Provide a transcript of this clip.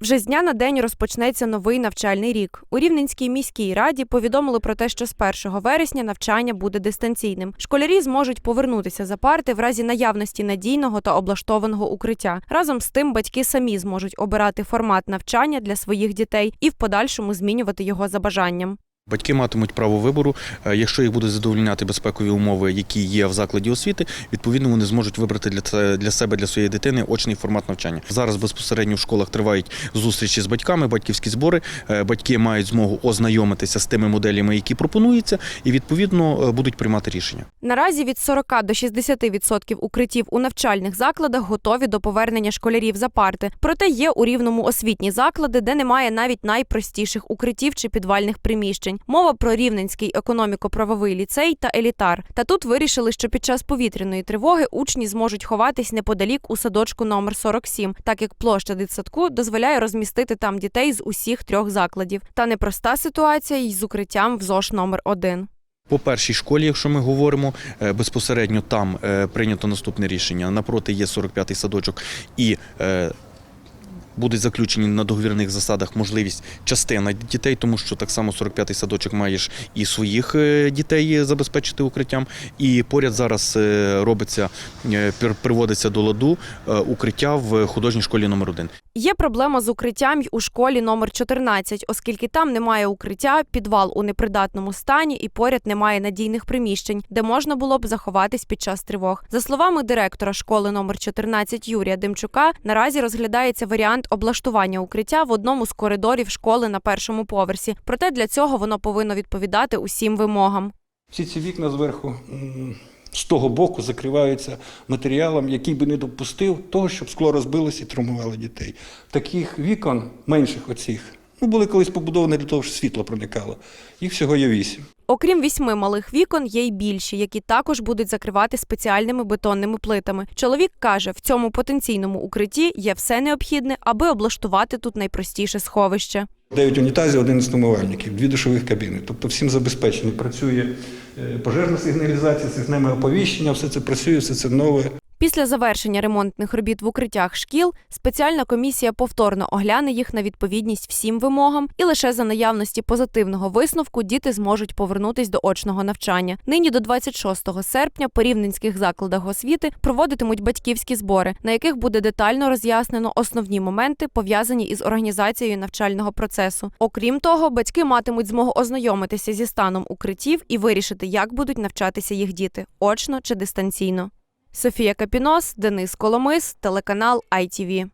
Вже з дня на день розпочнеться новий навчальний рік. У Рівненській міській раді повідомили про те, що з 1 вересня навчання буде дистанційним. Школярі зможуть повернутися за парти в разі наявності надійного та облаштованого укриття. Разом з тим, батьки самі зможуть обирати формат навчання для своїх дітей і в подальшому змінювати його за бажанням. Батьки матимуть право вибору. Е, Якщо їх будуть задовольняти безпекові умови, які є в закладі освіти, відповідно вони зможуть вибрати для для себе, для своєї дитини очний формат навчання. Зараз безпосередньо в школах тривають зустрічі з батьками, батьківські збори. Е, Батьки мають змогу ознайомитися з тими моделями, які пропонуються, і відповідно е, будуть приймати рішення. Наразі від 40 до 60% укриттів у навчальних закладах готові до повернення школярів за парти. Проте є у рівному освітні заклади, де немає навіть найпростіших укриттів чи підвальних приміщень. Мова про рівненський економіко-правовий ліцей та елітар. Та тут вирішили, що під час повітряної тривоги учні зможуть ховатись неподалік у садочку номер 47, так як площа дитсадку дозволяє розмістити там дітей з усіх трьох закладів. Та непроста ситуація й з укриттям в ЗОШ номер 1 По першій школі, якщо ми говоримо, е, безпосередньо там е, прийнято наступне рішення. Напроти є 45-й садочок і е, будуть заключені на договірних засадах можливість частина дітей, тому що так само 45-й садочок маєш і своїх е, дітей забезпечити укриттям. І поряд зараз е, робиться, е, приводиться до ладу укриття в художній школі номер 1 Є проблема з укриттям у школі номер 14, оскільки там немає укриття, підвал у непридатному стані і поряд немає надійних приміщень, де можна було б заховатись під час тривог. За словами директора школи номер 14 Юрія Демчука, наразі розглядається варіант облаштування укриття в одному з коридорів школи на першому поверсі. Проте для цього воно повинно відповідати усім вимогам. Всі ці вікна зверху з того боку закриваються матеріалом, який би не допустив того, щоб скло розбилося і травмувало дітей. Таких вікон, менших оцих, ну, були колись побудовані для того, щоб світло проникало. Їх всього є вісім. Окрім вісьми малих вікон, є й більші, які також будуть закривати спеціальними бетонними плитами. Чоловік каже, в цьому потенційному укритті є все необхідне, аби облаштувати тут найпростіше сховище. Дев'ять унітазів, 11 умивальників, дві душових кабіни. Тобто всім забезпечені. Працює е, пожежна сигналізація, системи оповіщення, все це працює, все це нове. Після завершення ремонтних робіт в укриттях шкіл спеціальна комісія повторно огляне їх на відповідність всім вимогам, і лише за наявності позитивного висновку діти зможуть повернутись до очного навчання. Нині до 26 серпня по рівненських закладах освіти проводитимуть батьківські збори, на яких буде детально роз'яснено основні моменти, пов'язані із організацією навчального процесу. Окрім того, батьки матимуть змогу ознайомитися зі станом укриттів і вирішити, як будуть навчатися їх діти очно чи дистанційно. Софія Капінос, Денис Коломис, телеканал ITV.